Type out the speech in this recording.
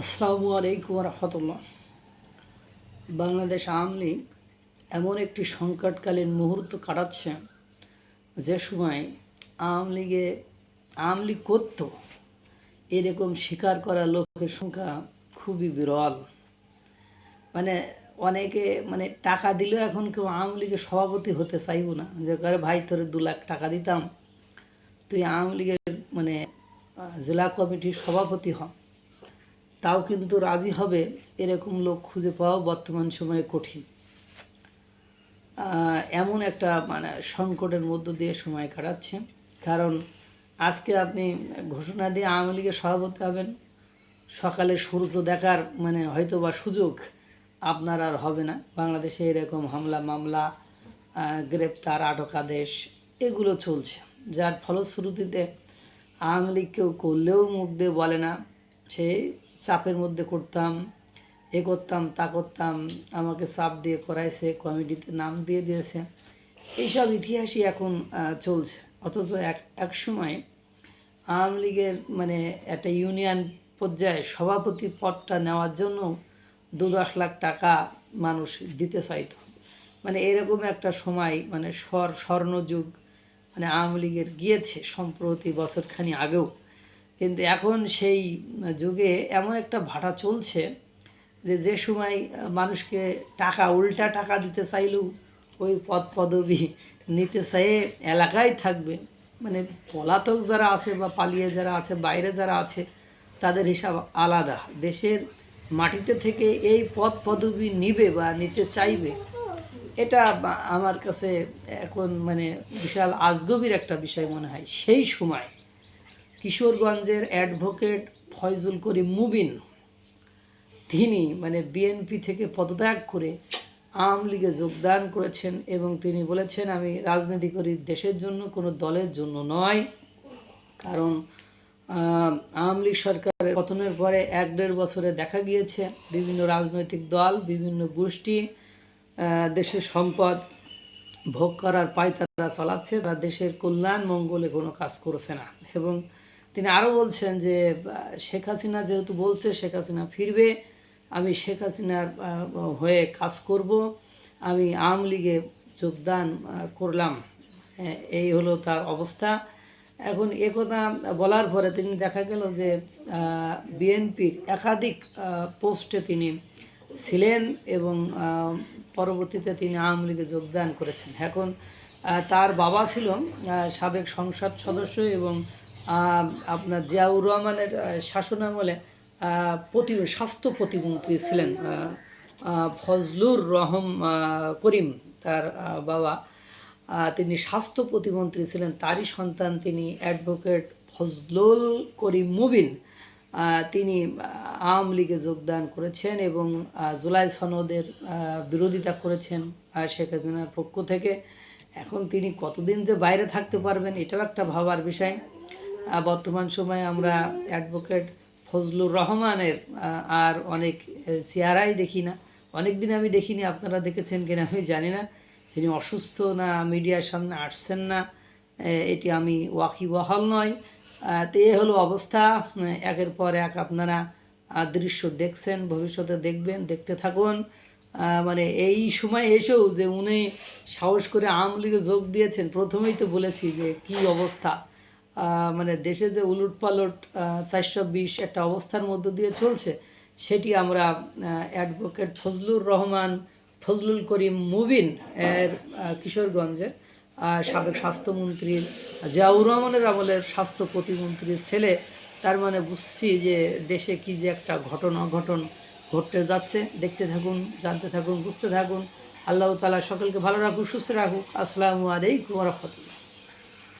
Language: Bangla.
আসসালামু আলাইকুম রহমতুল্লাহ বাংলাদেশ আওয়ামী লীগ এমন একটি সংকটকালীন মুহূর্ত কাটাচ্ছে যে সময় আওয়ামী লীগে আওয়ামী লীগ করত, এরকম স্বীকার করা লোকের সংখ্যা খুবই বিরল। মানে অনেকে মানে টাকা দিলেও এখন কেউ আওয়ামী লীগের সভাপতি হতে চাইব না। যে করে, ভাই, তোরে দু লাখ টাকা দিতাম, তুই আওয়ামী লীগের মানে জেলা কমিটির সভাপতি হ। তাও কিন্তু রাজি হবে এরকম লোক খুঁজে পাওয়া বর্তমান সময়ে কঠিন। এমন একটা মানে সংকটের মধ্য দিয়ে সময় কাটাচ্ছে কারণ আজকে আপনি ঘোষণা দিয়ে আওয়ামী লীগের সভাপতি হবেন, সকালে সূর্য দেখার মানে হয়তো বা সুযোগ আপনার আর হবে না। বাংলাদেশে এরকম হামলা, মামলা গ্রেপ্তার আটক আদেশ এগুলো চলছে। যার ফলশ্রুতিতে আওয়ামী লীগ কেউ করলেও মুখ দিয়ে বলে না, সে চাপের মধ্যে করতাম, এ করতাম, তা করতাম, আমাকে চাপ দিয়ে করাইছে, কমিটিতে নাম দিয়ে দিয়েছে। এইসব ইতিহাসই এখন চলছে। অথচ এক এক সময় আওয়ামী লীগের মানে একটা ইউনিয়ন পর্যায়ে সভাপতি পদটা নেওয়ার জন্য দু দশ লাখ টাকা মানুষ দিতে চাইতো। মানে এরকম একটা সময় মানে স্বর, স্বর্ণযুগ মানে আওয়ামী লীগের গিয়েছে সম্প্রতি বছরখানি আগেও। কিন্তু এখন সেই যুগে এমন একটা ভাটা চলছে যে যে সময় মানুষকে টাকা, উল্টা টাকা দিতে চাইলেও ওই পদ পদবি নিতে চাইয়ে এলাকায় থাকবে। মানে পলাতক যারা আছে বা পালিয়ে যারা আছে, বাইরে যারা আছে, তাদের হিসাব আলাদা। দেশের মাটিতে থেকে এই পদ পদবি নিবে বা নিতে চাইবে, এটা আমার কাছে এখন মানে বিশাল আজগবির একটা বিষয় মনে হয়। সেই সময় কিশোরগঞ্জের অ্যাডভোকেট ফয়জুল করিম মুবিন, তিনি মানে বিএনপি থেকে পদত্যাগ করে আওয়ামী লীগে যোগদান করেছেন এবং তিনি বলেছেন, আমি রাজনীতি করি দেশের জন্য, কোনো দলের জন্য নয়। কারণ আওয়ামী লীগ সরকারের পতনের পরে এক দেড় বছরে দেখা গিয়েছে, বিভিন্ন রাজনৈতিক দল, বিভিন্ন গোষ্ঠী দেশের সম্পদ ভোগ করার পায়তারা চালাচ্ছে। তারা দেশের কল্যাণ, মঙ্গলে কোনো কাজ করছে না। এবং তিনি আরও বলছেন যে শেখ হাসিনা যেহেতু বলছে, শেখ হাসিনা ফিরবে, আমি শেখ হাসিনার হয়ে কাজ করব, আমি আওয়ামী লীগে যোগদান করলাম। এই হলো তার অবস্থা। এখন একথা বলার পরে তিনি দেখা গেল যে বিএনপির একাধিক পোস্টে তিনি ছিলেন এবং পরবর্তীতে তিনি আওয়ামী লীগে যোগদান করেছেন। এখন তার বাবা ছিল সাবেক সংসদ সদস্য এবং আপনার জিয়াউর রহমানের শাসনামলে প্রতি স্বাস্থ্য প্রতিমন্ত্রী ছিলেন ফজলুর রহম করিম তার বাবা। তিনি স্বাস্থ্য প্রতিমন্ত্রী ছিলেন, তারই সন্তান তিনি অ্যাডভোকেট ফজলুল করিম মুবিন। তিনি আওয়ামী লীগে যোগদান করেছেন এবং জুলাই সনদের বিরোধিতা করেছেন শেখ হাসিনার পক্ষ থেকে। এখন তিনি কতদিন যে বাইরে থাকতে পারবেন, এটাও একটা ভাবার বিষয়। বর্তমান সময়ে আমরা অ্যাডভোকেট ফজলুর রহমানের আর অনেক চেহারাই দেখি না। অনেক দিন আমি দেখিনি, আপনারা দেখেছেন কিনা আমি জানি না। তিনি অসুস্থ না, মিডিয়ার সামনে আসছেন না এটি আমি ওয়াকিবহাল নয়। তো এ হলো অবস্থা। একের পর এক আপনারা দৃশ্য দেখছেন, ভবিষ্যতে দেখবেন, দেখতে থাকুন। মানে এই সময় এসেও যে উনি সাহস করে আওয়ামী লীগে যোগ দিয়েছেন, প্রথমেই তো বলেছি যে কি অবস্থা। মানে দেশে যে উলট পালট চারশো বিশ একটা অবস্থার মধ্য দিয়ে চলছে, সেটি আমরা অ্যাডভোকেট ফজলুর রহমান, ফজলুল করিম মুবিন এর কিশোরগঞ্জের সাবেক স্বাস্থ্যমন্ত্রীর জিয়াউর রহমানের আমলের স্বাস্থ্য প্রতিমন্ত্রীর ছেলে, তার মানে বুঝছি যে দেশে কি যে একটা ঘটনা ঘটন ঘটতে যাচ্ছে। দেখতে থাকুন, জানতে থাকুন, বুঝতে থাকুন। আল্লাহ তালা সকলকে ভালো রাখুক, সুস্থ রাখুক। আসসালামু আলাইকুম রহমতুল্লাহ।